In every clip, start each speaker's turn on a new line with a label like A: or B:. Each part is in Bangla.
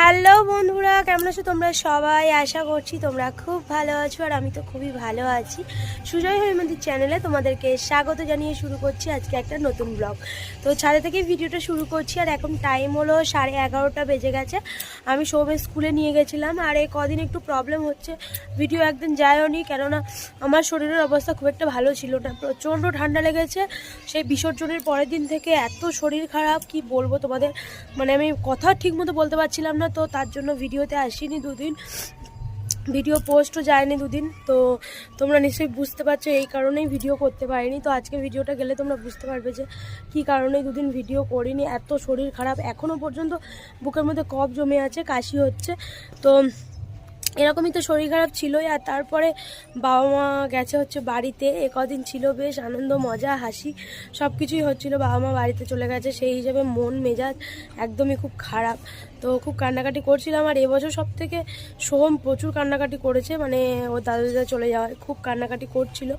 A: হ্যালো বন্ধুরা, কেমন আছো তোমরা সবাই? আশা করছি তোমরা খুব ভালো আছো আর আমি তো খুবই ভালো আছি। সুজয় হৈমন্দির চ্যানেলে তোমাদেরকে স্বাগত জানিয়ে শুরু করছি আজকে একটা নতুন ব্লগ তো ছাদে থেকে ভিডিওটা শুরু করছি আর এখন টাইম হলো সাড়ে এগারোটা বেজে গেছে। আমি সৌমের স্কুলে নিয়ে গেছিলাম আর এই কদিন একটু প্রবলেম হচ্ছে। ভিডিও একদিন যায়ও নি, কেননা আমার শরীরের অবস্থা খুব একটা ভালো ছিল না। প্রচণ্ড ঠান্ডা লেগেছে। সেই বিসর্জনের পরের দিন থেকে এত শরীর খারাপ, কি বলব তোমাদের? মানে আমি কথা ঠিক মতো বলতে পারছিলাম না। তো তার জন্য ভিডিওতে আসিনি দুদিন। ভিডিও পোস্টও যায়নি দুদিন, তো তোমরা নিশ্চয়ই বুঝতে পারছ এই কারণেই ভিডিও করতে পারিনি। তো আজকে ভিডিওটা গেলে তোমরা বুঝতে পারবে যে কী কারণে দুদিন ভিডিও করিনি। এত শরীর খারাপ এখনও পর্যন্ত বুকের মধ্যে কফ জমে আছে, কাশি হচ্ছে। তো এরকমই তো শরীর খারাপ ছিলই, আর তারপরে বাবা মা গেছে হচ্ছে বাড়িতে, এ কদিন ছিল বেশ আনন্দ, মজা, হাসি সব কিছুই হচ্ছিল, বাবা মা বাড়িতে চলে গেছে, সেই হিসেবে মন, মেজাজ একদমই খুব খারাপ। তো খুব কান্নাকাটি করছিলাম, আর এবছর সব থেকে সোহম প্রচুর কান্নাকাটি করেছে মানে ও দাদু দিদা চলে যাওয়ায় খুব কান্নাকাটি করছিল।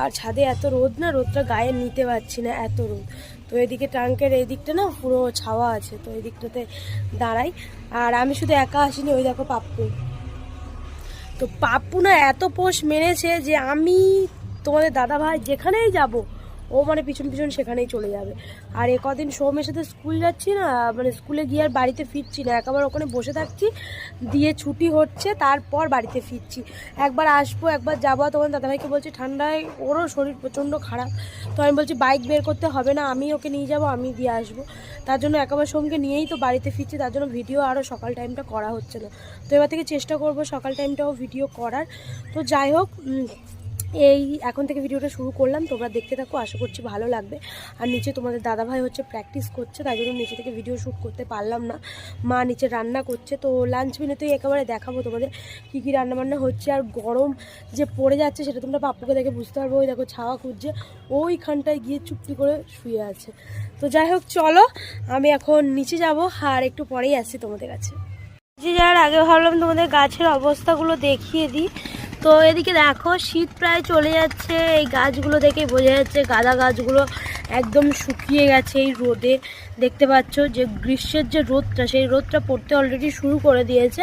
A: আর ছাদে এত রোদ না, রোদটা গায়ে নিতে পারছি না, এত রোদ। তো এদিকে ট্যাঙ্কের এই দিকটা না পুরো ছাওয়া আছে, তো এই দিকটাতে দাঁড়াই। আর আমি শুধু একা আসিনি, ওই দেখো পাপ্পু। তো পাপ্পু না এত পোষ মেনেছে যে আমি তোমাদের দাদা ভাই যেখানেই যাব ও মানে পিছন পিছন সেখানেই চলে যাবে। আর এ কদিন সৌমের সাথে স্কুল যাচ্ছি না মানে স্কুলে গিয়ে আর বাড়িতে ফিরছি না। একেবারে ওখানে বসে থাকছি, দিয়ে ছুটি হচ্ছে, তারপর বাড়িতে ফিরছি। একবার আসব, একবার যাব তোমার দাদাভাইকে বলছি, ঠান্ডায় ওরও শরীর প্রচণ্ড খারাপ। তো আমি বলছি, বাইক বের করতে হবে না, আমি ওকে নিয়ে যাব, আমি দিয়ে আসব। তার জন্য একেবারে সঙ্গে নিয়েই তো বাড়িতে ফিরছি, তার জন্য ভিডিও আরও সকাল টাইমটা করা হচ্ছে না। তো এবার থেকে চেষ্টা করব সকাল টাইমটাও ভিডিও করার। তো যাই হোক এই এখন থেকে ভিডিওটা শুরু করলাম। তোমরা দেখতে থাকো, আশা করছি ভালো লাগবে। আর নিচে তোমাদের দাদাভাই হচ্ছে প্র্যাকটিস করছে, তাই জন্য নিচে থেকে ভিডিও শ্যুট করতে পারলাম না। মা নিচে রান্না করছে, তো লাঞ্চ মেনুতেই একেবারে দেখাবো তোমাদের কী কী রান্নাবান্না হচ্ছে। আর গরম যে পড়ে যাচ্ছে, সেটা তোমরা পাপ্পুকে দেখে বুঝতে পারব। ওই দেখো ছাওয়া খুঁজছে, ওইখানটায় গিয়ে চুপটি করে শুয়ে আছে। তো যাই হোক, চলো, আমি এখন নিচে যাব, আর একটু পরেই আসছি তোমাদের কাছে। যে যাওয়ার আগে ভাবলাম তোমাদের গাছের অবস্থাগুলো দেখিয়ে দিই। তো এদিকে দেখো শীত প্রায় চলে যাচ্ছে। এই গাছগুলো দেখে বোঝা যাচ্ছে গাঁদা গাছগুলো। একদম শুকিয়ে গেছে এই রোদে। দেখতে পাচ্ছ যে গ্রীষ্মের যে রোদটা, সেই রোদটা পড়তে অলরেডি শুরু করে দিয়েছে।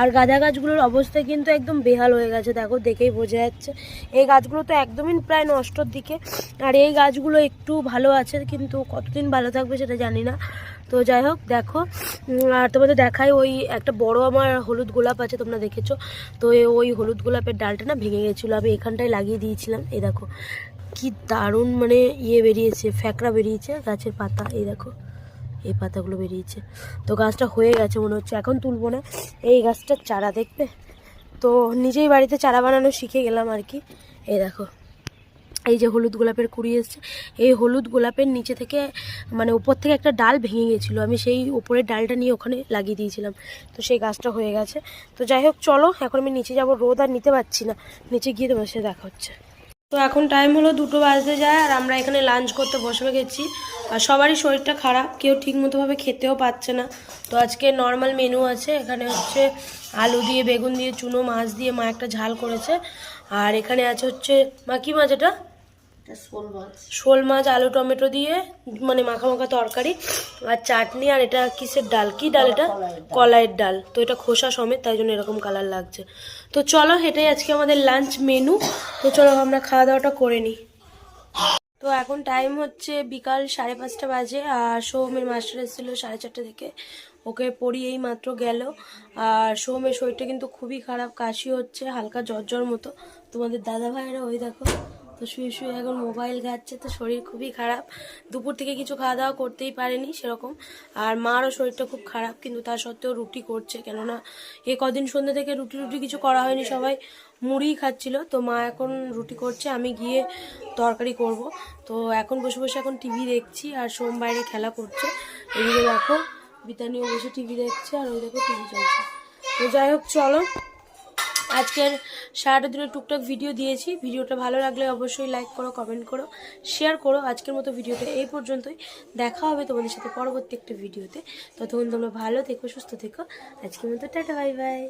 A: আর গাঁদা গাছগুলোর অবস্থা কিন্তু একদম বেহাল হয়ে গেছে, দেখো, দেখেই বোঝা যাচ্ছে। এই গাছগুলো তো একদমই প্রায় নষ্টর দিকে। আর এই গাছগুলো একটু ভালো আছে, কিন্তু কতদিন ভালো থাকবে সেটা জানি না। তো যাই হোক, দেখো আর তোমাদের দেখাই, ওই একটা বড় আমার হলুদ গোলাপ আছে, তোমরা দেখেছ? তো ওই হলুদ গোলাপের ডালটা না ভেঙে গেছিল, আমি এখানটায় লাগিয়ে দিয়েছিলাম। এই দেখো কি দারুণ মানে ইয়ে বেরিয়েছে, ফ্যাকড়া বেরিয়েছে গাছের পাতা, এই দেখো, এই পাতাগুলো বেরিয়েছে। তো গাছটা হয়ে গেছে মনে হচ্ছে, এখন তুলবো না। এই গাছটার চারা দেখবে? তো নিজেই বাড়িতে চারা বানানো শিখে গেলাম আর কি। এই দেখো, এই যে হলুদ গোলাপের কুড়ি এসছে, এই হলুদ গোলাপের নিচে থেকে মানে উপর থেকে একটা ডাল ভেঙে গেছিল। আমি সেই উপরের ডালটা নিয়ে ওখানে লাগিয়ে দিয়েছিলাম। তো সেই গাছটা হয়ে গেছে। তো যাই হোক, চলো, এখন আমি নিচে যাব। রোদ আর নিতে পারছি না। নিচে গিয়ে তোমার সাথে দেখা হচ্ছে। তো এখন টাইম হলো দুটো বাজতে যায় আর আমরা এখানে লাঞ্চ করতে বসে গেছি। আর সবারই শরীরটা খারাপ, কেউ ঠিক মতোভাবে খেতেও পাচ্ছে না। তো আজকে নর্মাল মেনু আছে, এখানে হচ্ছে আলু দিয়ে, বেগুন দিয়ে, চুনো, মাছ দিয়ে মা একটা ঝাল করেছে। আর এখানে আছে হচ্ছে, মা কি মাছ এটা? শোল মাছ। আলু টমেটো দিয়ে মানে মাখা মাখা তরকারি আর চাটনি আর এটা কিসের ডাল? কি ডাল এটা? কলাইয়ের ডাল। তো এটা খোসা সমেত তাই জন্য এরকম কালার লাগছে। তো চলো এটাই আজকে আমাদের লাঞ্চ মেনু তো চলো আমরা খাওয়া দাওয়াটা করে নিই। তো এখন টাইম হচ্ছে বিকাল সাড়ে পাঁচটা বাজে আর সৌমের মাস্টার এসেছিল সাড়ে চারটে থেকে। ওকে পড়িয়েই মাত্র গেল। আর সৌমের শরীরটা কিন্তু খুবই খারাপ কাশি হচ্ছে হালকা জ্বর জ্বর মতো। তোমাদের দাদা ভাইয়েরা ওই দেখো। তো শুয়ে শুয়ে এখন মোবাইল ঘাটছে, তো শরীর খুবই খারাপ। দুপুর থেকে কিছু খাওয়া দাওয়া করতেই পারেনি সেরকম। আর মারও শরীরটা খুব খারাপ, কিন্তু তার সত্ত্বেও রুটি করছে। কেননা এ কদিন সন্ধ্যে থেকে রুটি রুটি কিছু করা হয়নি, সবাই মুড়ি খাচ্ছিল। তো মা এখন রুটি করছে, আমি গিয়ে তরকারি করব। তো এখন বসে বসে এখন টিভি দেখছি আর সোম বাইরে খেলা করছে। এদিকে দেখো, বিতানিও বসে টিভি দেখছে আর ওই দেখো টিভি চলছে। তো যাই হোক, চলো। আজকের সারাটা দিনের টুকটাক ভিডিও দিয়েছি। ভিডিওটা ভালো লাগলে অবশ্যই লাইক করো কমেন্ট করো শেয়ার করো। আজকের মতো ভিডিওটা এই পর্যন্তই। দেখা হবে তোমাদের সাথে পরবর্তী একটা ভিডিওতে ততক্ষণ তোমরা ভালো থেকো, সুস্থ থেকো। আজকের মতো টাটা বাই বাই